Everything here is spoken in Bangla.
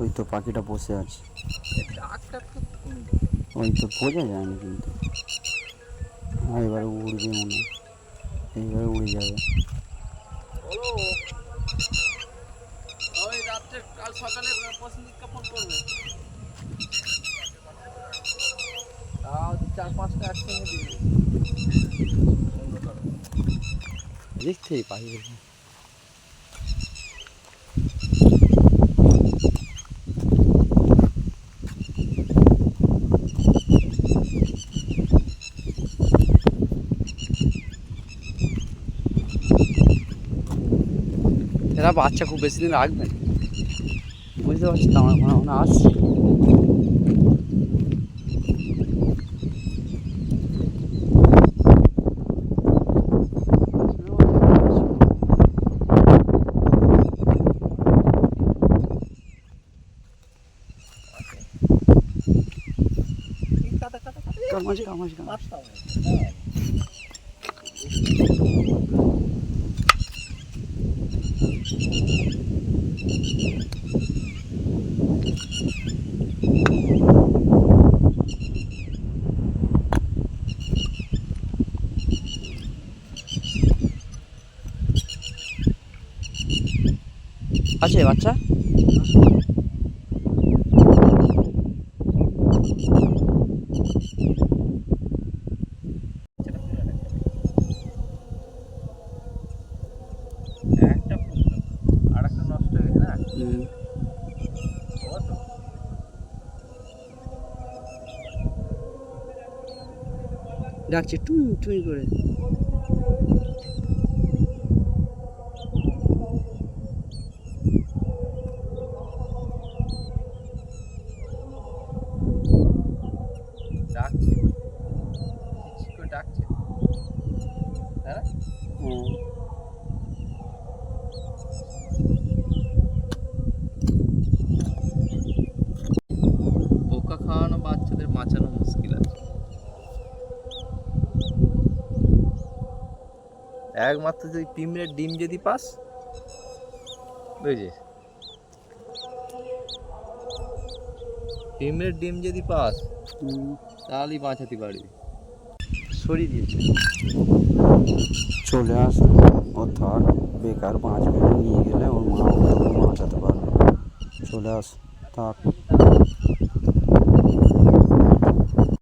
ওই তো পাখিটা বসে আছে। ওই তো বোঝা যায় না কিন্তু এবারে উড়বে মনে এইবারে উড়ে যাবে। কাল সকালে পছন্দিকা ফোন করবে। তাও চার পাঁচটা একসঙ্গে দিবে। দেখতে এরা বাচ্চা খুব বেশি দিন রাখবে না। বুঝতে পারছি তো আমার মনে মনে আসছে কামাজি কামাজি কামাজি আছে বাচ্চা? হয়ে ডাকছে টুই টুই করে ডাকছে চিক করে ডাকছে পোকা খাওয়ানো বাচ্চাদের বাঁচানো মুশকিল আছে। একমাত্র যদি পিমড়ের ডিম যদি পাস বুঝেছিস? পিমড়ের ডিম যদি পাস। তাহলেই বাঁচাতে পারবি। সরিয়ে দিয়েছে। চলে আসে ও থাক বেকার বাঁচবে না, নিয়ে গেলে ওর মা ওকে বাঁচাতে পারবে চলে আস থাক